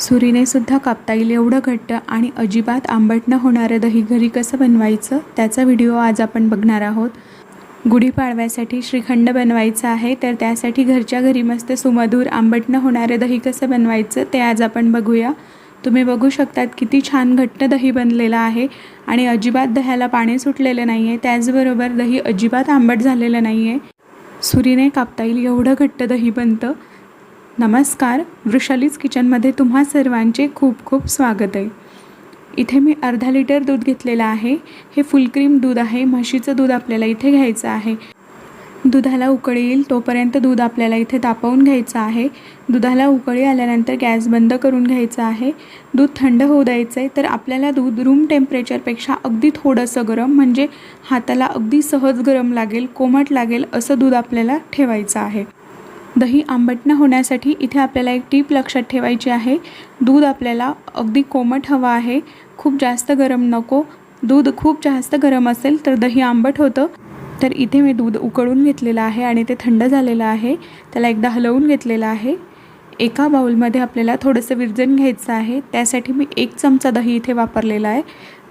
सुरीने सुद्धा कापता येईल एवढं घट्ट आणि अजिबात आंबट न होणारं दही घरी कसं बनवायचं त्याचा व्हिडिओ आज आपण बघणार आहोत. गुढीपाडव्यासाठी श्रीखंड बनवायचं आहे तर त्यासाठी घरच्या घरी मस्त सुमधूर आंबट न होणारं दही कसं बनवायचं ते आज आपण बघूया. तुम्ही बघू शकतात किती छान घट्ट दही बनलेलं आहे आणि अजिबात दह्याला पाणी सुटलेलं नाही आहे त्याचबरोबर दही अजिबात आंबट झालेलं नाही आहे सुरीने कापता येईल एवढं घट्ट दही बनतं नमस्कार वृषालीज किचनमध्ये तुम्हा सर्वांचे खूप खूप स्वागत आहे. इथे मी अर्धा लिटर दूध घेतलेलं आहे. हे फुल क्रीम दूध आहे. म्हशीचं दूध आपल्याला इथे घ्यायचं आहे. दुधाला उकळी येईल तोपर्यंत दूध आपल्याला इथे तापवून घ्यायचं आहे. दुधाला उकळी आल्यानंतर गॅस बंद करून घ्यायचा आहे. दूध थंड होऊ द्यायचं आहे तर आपल्याला दूध रूम टेम्परेचरपेक्षा अगदी थोडंसं गरम म्हणजे हाताला अगदी सहज गरम लागेल कोमट लागेल असं दूध आपल्याला ठेवायचं आहे. दही आंबट न होण्यासाठी इथे आपल्याला एक टीप लक्षात ठेवायची आहे. दूध आपल्याला अगदी कोमट हवं आहे. खूप जास्त गरम नको. दूध खूप जास्त गरम असेल तर दही आंबट होतं. तर इथे मी दूध उकळून घेतलेलं आहे आणि ते थंड झालेलं आहे. त्याला एकदा हलवून घेतलेलं आहे. एका बाउलमध्ये आपल्याला थोडंसं विरजण घ्यायचं आहे. त्यासाठी मी एक चमचा दही इथे वापरलेला आहे.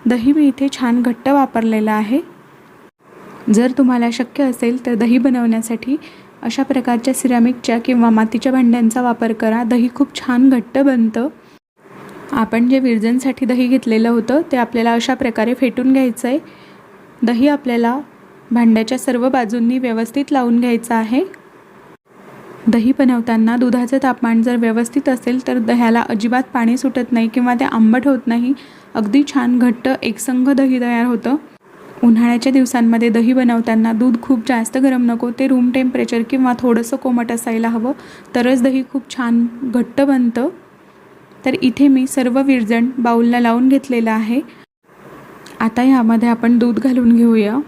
दही मी इथे छान घट्ट वापरलेलं आहे. जर तुम्हाला शक्य असेल तर दही बनवण्यासाठी अशा प्रकारच्या सिरामिकच्या किंवा मातीच्या भांड्यांचा वापर करा. दही खूप छान घट्ट बनतं. आपण जे विरजनसाठी दही घेतलेलं होतं ते आपल्याला अशा प्रकारे फेटून घ्यायचं आहे दही आपल्याला भांड्याच्या सर्व बाजूंनी व्यवस्थित लावून घ्यायचं आहे. दही बनवताना दुधाचं तापमान जर व्यवस्थित असेल तर दह्याला अजिबात पाणी सुटत नाही किंवा ते आंबट होत नाही. अगदी छान घट्ट एकसंघ दही तयार होतं. उन्हाळ्याच्या दिवसांमध्ये दही बनवताना दूध खूप जास्त गरम नको ते रूम टेम्परेचर किंवा थोडंसं कोमट असायला हवं. तरच दही खूप छान घट्ट बनतं. तर इथे मी सर्व विरजण बाऊलला लावून घेतलेलं आहे. आता यामध्ये आपण दूध घालून घेऊया.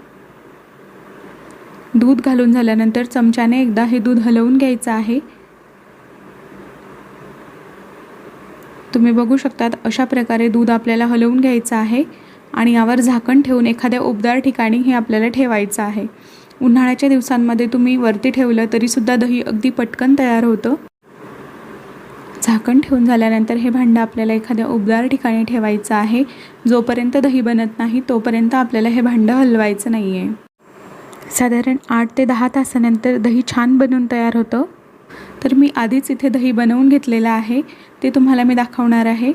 दूध घालून झाल्यानंतर चमच्याने एकदा हे दूध हलवून घ्यायचं आहे. तुम्ही बघू शकतात अशा प्रकारे दूध आपल्याला हलवून घ्यायचं आहे. आणि यावर झाकण ठेवून एखाद्या उबदार ठिकाणी हे आपल्याला ठेवायचं आहे. उन्हाळ्याच्या दिवसांमध्ये तुम्ही वरती ठेवलं तरीसुद्धा दही अगदी पटकन तयार होतं. झाकण ठेवून झाल्यानंतर हे भांडं आपल्याला एखाद्या उबदार ठिकाणी ठेवायचं आहे. जोपर्यंत दही बनत नाही तोपर्यंत आपल्याला हे भांडं हलवायचं नाही आहे साधारण आठ ते दहा तासानंतर दही छान बनवून तयार होतं. तर मी आधीच इथे दही बनवून घेतलेलं आहे. ते तुम्हाला मी दाखवणार आहे.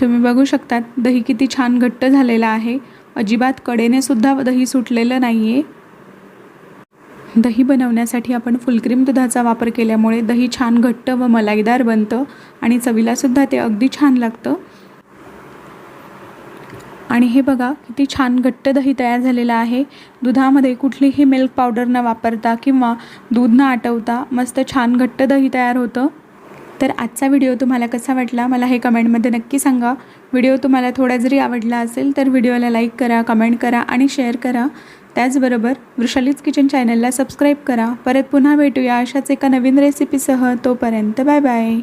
तुम्ही बघू शकतात दही किती छान घट्ट झालेलं आहे. अजिबात कडेने सुद्धा दही सुटलेलं नाही आहे दही बनवण्यासाठी आपण फुलक्रीम दुधाचा वापर केल्यामुळे दही छान घट्ट व मलाईदार बनतं आणि चवीलासुद्धा ते अगदी छान लागतं. आणि हे बघा किती छान घट्ट दही तयार झालेलं आहे. दुधामध्ये कुठलीही मिल्क पावडर न वापरता किंवा दूध न आटवता मस्त छान घट्ट दही तयार होतं. तर आजचा व्हिडिओ तुम्हाला कसा वाटला मला हे कमेंटमध्ये नक्की सांगा. व्हिडिओ तुम्हाला थोडा जरी आवडला असेल तर व्हिडिओला लाईक करा कमेंट करा आणि शेअर करा. त्याचबरोबर वृषालीज किचन चॅनलला सबस्क्राईब करा. परत पुन्हा भेटूया अशाच एका नवीन रेसिपीसह. तोपर्यंत बाय बाय.